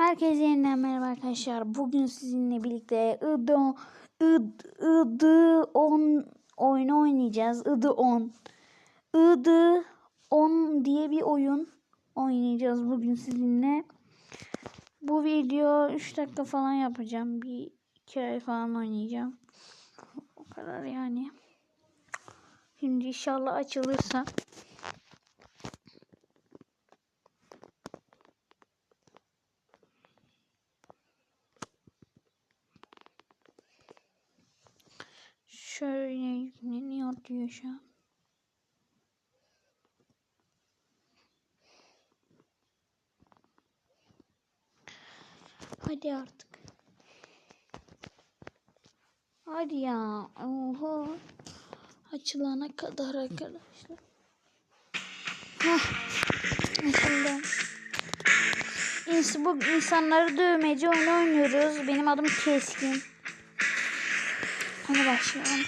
Herkese yeniden merhaba arkadaşlar. Bugün sizinle birlikte IDO ID, ID 10 oyunu oynayacağız. ID 10. ID 10 diye bir oyun oynayacağız bugün sizinle. Bu video 3 dakika falan yapacağım. Bir 2 ay falan oynayacağım. O kadar yani. Şimdi inşallah açılırsa. Şu an. Hadi artık. Hadi ya. Oha. Açılana kadar arkadaşlar. Hah. Bu insanları dövmeci oyunu oynuyoruz. Benim adım Keskin. Hadi başlayalım.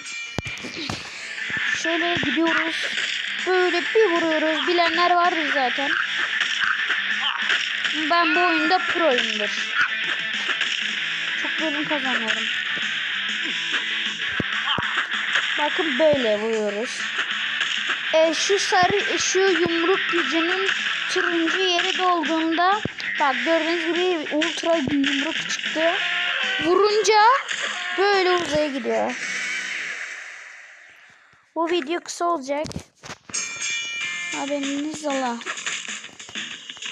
Şöyle gidiyoruz. Böyle bir vuruyoruz. Bilenler vardır zaten. Ben bu oyunda proyumdur. Çok bölüm kazanıyorum. Bakın böyle vuruyoruz. E, şu sarı, şu yumruk gücünün turuncu yeri dolduğunda bak gördüğünüz gibi ultra yumruk çıktı. Vurunca böyle uzaya gidiyor. Bu video kısa olacak. Haberiniz ola.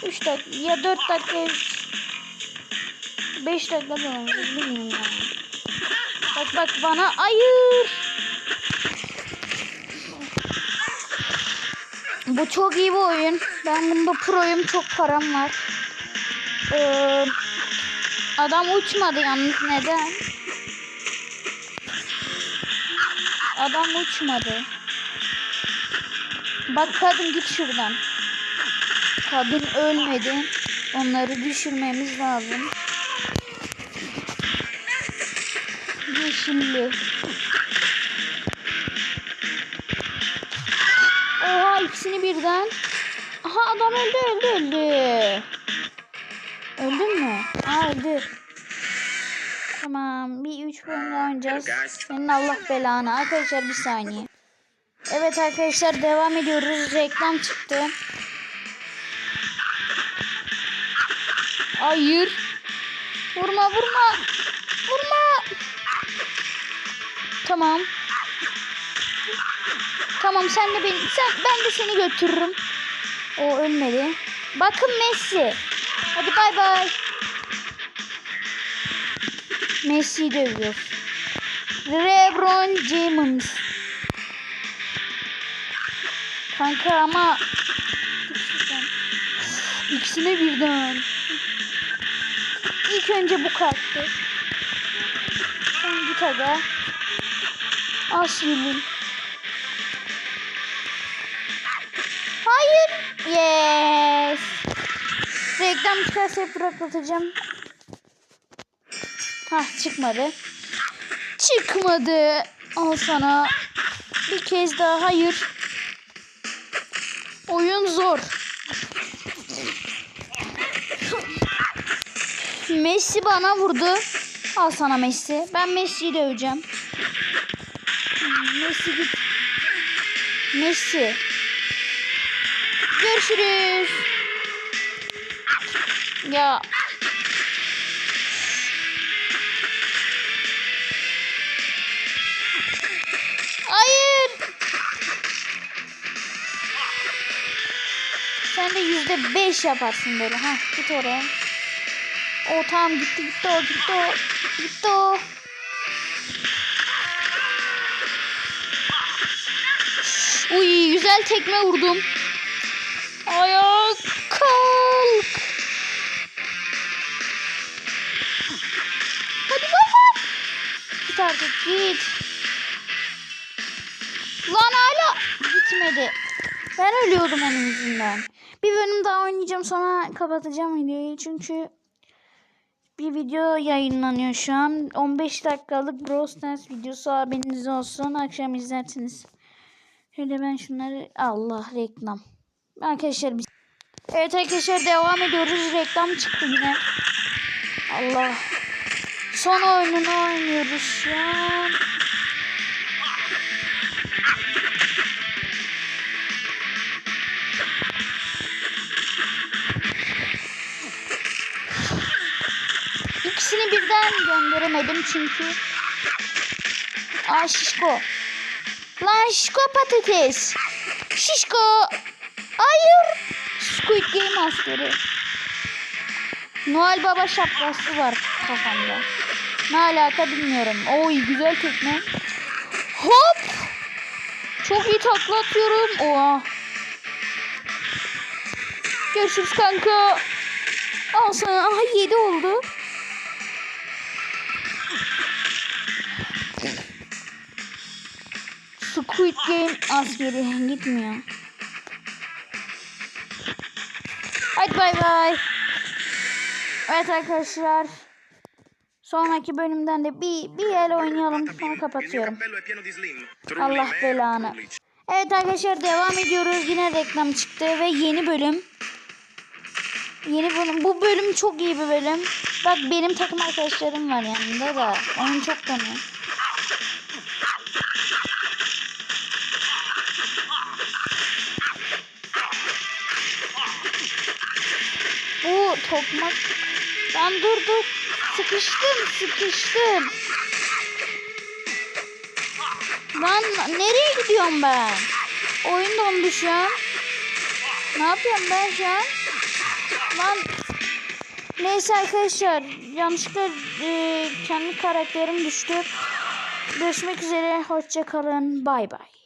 3 dakika ya 4 dakika 5 dakika da olabilir bilmiyorum yani. Bak bak bana ayır. Bu çok iyi bir oyun. Ben bunda proyum. Çok param var. Ee, adam uçmadı yalnız. Neden? Adam uçmadı. Bak kadın git şuradan. Kadın ölmedi. Onları düşürmemiz lazım. Yeşilli. Oha ikisini birden. Aha adam öldü öldü öldü. Öldün mü? Aa öldü. Tamam bir üç bölüm daha oynayacağız. Senin Allah belanı. Arkadaşlar bir saniye. Evet arkadaşlar devam ediyoruz. Reklam çıktı. Hayır. Vurma vurma. Vurma. Tamam. Tamam sen de beni sen ben de seni götürürüm. O ölmedi. Bakın Messi. Hadi bay bay. Messi dövüyor. LeBron James. Kanka ama ikisine birden. İlk önce bu kalktı. Sen git aga. Hayır. Yes. Reklam çıkarsa hep bırakılacağım. Hah çıkmadı. Çıkmadı. Al sana. Bir kez daha hayır. Oyun zor. Messi bana vurdu. Al sana Messi. Ben Messi'yi döveceğim. Messi git. Messi. Görüşürüz. Ya. Hayır. Sen de yüzde beş yaparsın böyle. Ha git oraya. O tamam gitti gitti o gitti o. Gitti o. Uy güzel tekme vurdum. Ayağa kalk. Hadi bay. Git artık git. Lan hala gitmedi. Ben ölüyordum onun yüzünden. Bir bölüm daha oynayacağım sonra kapatacağım videoyu çünkü bir video yayınlanıyor şu an. 15 dakikalık Brawl Stars videosu haberiniz olsun. Akşam izlersiniz. Şöyle ben şunları Allah reklam. Arkadaşlar biz Evet arkadaşlar devam ediyoruz. Reklam çıktı yine. Allah. Son oyununu oynuyoruz şu an. İkisini birden gönderemedim çünkü. Aa şişko. Lan şişko patates. Şişko. Hayır. Squid Game askeri. Noel Baba şapkası var kafamda. Ne alaka bilmiyorum. Oy güzel tekne. Hop. Çok iyi takla atıyorum. Oha. Görüşürüz kanka. Al sana. Aha 7 oldu. Squid Game askeri gitmiyor. Hadi bay bay. Evet arkadaşlar. Sonraki bölümden de bir, bir el oynayalım sonra kapatıyorum. Allah belanı. Evet arkadaşlar devam ediyoruz. Yine reklam çıktı ve yeni bölüm. Yeni bölüm. Bu bölüm çok iyi bir bölüm. Bak benim takım arkadaşlarım var yanında da. Onu çok tanıyor. Bu tokmak. Ben dur dur. Sıkıştım sıkıştım. Lan nereye gidiyorum ben? Oyun dondu şu an. Ne yapıyorum ben şu an? Lan Neyse arkadaşlar yanlışlıkla e, kendi karakterim düştü. Görüşmek üzere. Hoşça kalın. Bay bay.